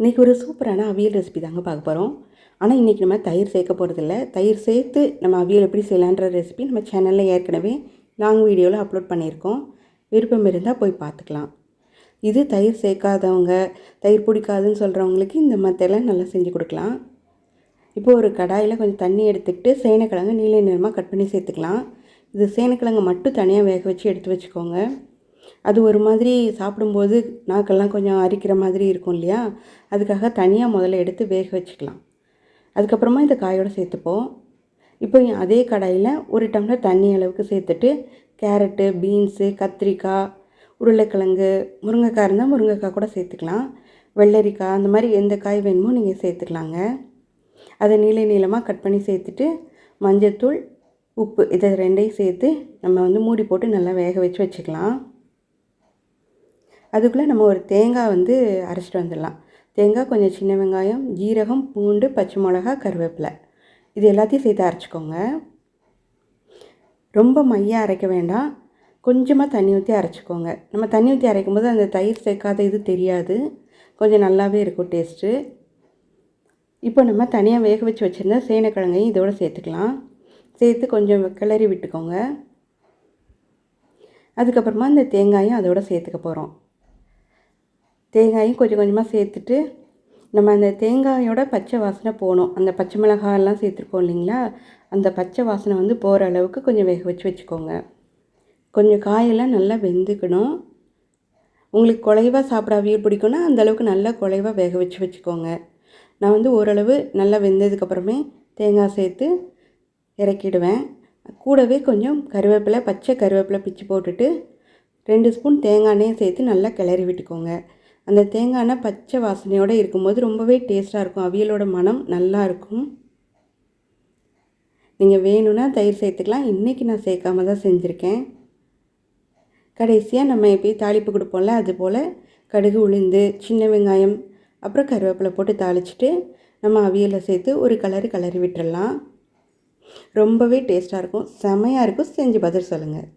இன்றைக்கி ஒரு சூப்பரான அவியல் ரெசிபி தாங்க பார்க்க போகிறோம் ஆனால் இன்றைக்கி நம்ம தயிர் சேர்க்க போகிறதில்ல தயிர் சேர்த்து நம்ம அவியல் எப்படி செய்யலான்ற ரெசிபி நம்ம சேனலில் ஏற்கனவே லாங் வீடியோவில் அப்லோட் பண்ணியிருக்கோம். விருப்பம் இருந்தால் போய் பார்த்துக்கலாம். இது தயிர் சேர்க்காதவங்க தயிர் பிடிக்காதுன்னு சொல்கிறவங்களுக்கு இந்த மத்தையெல்லாம் நல்லா செஞ்சு கொடுக்கலாம். இப்போ ஒரு கடாயில் கொஞ்சம் தண்ணி எடுத்துக்கிட்டு சேனைக்கிழங்கு நீல நிறமாக கட் பண்ணி சேர்த்துக்கலாம். இது சேனைக்கிழங்கு மட்டும் தனியாக வேக வச்சு எடுத்து வச்சுக்கோங்க. அது ஒரு மாதிரி சாப்பிடும்போது நாக்கெல்லாம் கொஞ்சம் அரிக்கிற மாதிரி இருக்கும் இல்லையா? அதுக்காக தனியாக முதல்ல எடுத்து வேக வச்சுக்கலாம். அதுக்கப்புறமா இந்த காயோடு சேர்த்துப்போம். இப்போ அதே கடாயில் ஒரு டம்ளர் தண்ணி அளவுக்கு சேர்த்துட்டு கேரட்டு பீன்ஸு கத்திரிக்காய் உருளைக்கிழங்கு முருங்கைக்காய் இருந்தால் முருங்கைக்காய் கூட சேர்த்துக்கலாம். வெள்ளரிக்காய் அந்த மாதிரி எந்த காய் வேணுமோ நீங்கள் சேர்த்துக்கலாங்க. அதை நீள நீளமாக கட் பண்ணி சேர்த்துட்டு மஞ்சத்தூள் உப்பு இதை ரெண்டையும் சேர்த்து நம்ம வந்து மூடி போட்டு நல்லா வேக வச்சு வச்சுக்கலாம். அதுக்குள்ளே நம்ம ஒரு தேங்காய் வந்து அரைச்சிட்டு வந்துடலாம். தேங்காய் கொஞ்சம் சின்ன வெங்காயம் ஜீரகம் பூண்டு பச்சை மிளகா கருவேப்பிலை. இது எல்லாத்தையும் சேர்த்து அரைச்சிக்கோங்க. ரொம்ப மையாக அரைக்க வேண்டாம். கொஞ்சமாக தண்ணி ஊற்றி அரைச்சிக்கோங்க. நம்ம தண்ணி ஊற்றி அரைக்கும் போது அந்த தயிர் சேர்க்காத இது தெரியாது. கொஞ்சம் நல்லாவே இருக்கும் டேஸ்ட்டு. இப்போ நம்ம தனியாக வேக வச்சு வச்சுருந்த சேனக்கிழங்கையும் இதோடு சேர்த்துக்கலாம். சேர்த்து கொஞ்சம் கிளறி விட்டுக்கோங்க. அதுக்கப்புறமா இந்த தேங்காயும் அதோடு சேர்த்துக்க போகிறோம் தேங்காயும் கொஞ்சம் கொஞ்சமாக சேர்த்துட்டு நம்ம அந்த தேங்காயோட பச்சை வாசனை போகணும். அந்த பச்சை மிளகாயெல்லாம் சேர்த்துருக்கோம் இல்லைங்களா? அந்த பச்சை வாசனை வந்து போகிற அளவுக்கு கொஞ்சம் வேக வச்சு வச்சுக்கோங்க. கொஞ்சம் காயெல்லாம் நல்லா வெந்துக்கணும். உங்களுக்கு குலைவாக சாப்பிட அவியல் பிடிக்கும்னா அந்தளவுக்கு நல்லா குலைவாக வேக வச்சு வச்சுக்கோங்க. நான் வந்து ஓரளவு நல்லா வெந்ததுக்கப்புறமே தேங்காய் சேர்த்து இறக்கிடுவேன். கூடவே கொஞ்சம் கருவேப்பிலை பச்சை கருவேப்பிலை பிச்சு போட்டுட்டு ரெண்டு ஸ்பூன் தேங்காய் சேர்த்து நல்லா கிளறி விட்டுக்கோங்க. அந்த தேங்காய் பச்சை வாசனையோடு இருக்கும்போது ரொம்பவே டேஸ்ட்டாக இருக்கும். அவியலோட மனம் நல்லா இருக்கும். நீங்கள் வேணும்னா தயிர் சேர்த்துக்கலாம். இன்றைக்கி நான் சேர்க்காம தான் செஞ்சுருக்கேன். கடைசியாக நம்ம எப்பயும் தாளிப்பு கொடுப்போம்ல அது போல் கடுகு உளுந்து சின்ன வெங்காயம் அப்புறம் கருவேப்பிலை போட்டு தாளிச்சிட்டு நம்ம அவியலை சேர்த்து ஒரு கலரு கலரி விட்டுடலாம் ரொம்பவே டேஸ்ட்டாக இருக்கும். செமையாக இருக்கும். செஞ்சு பதில் சொல்லுங்கள்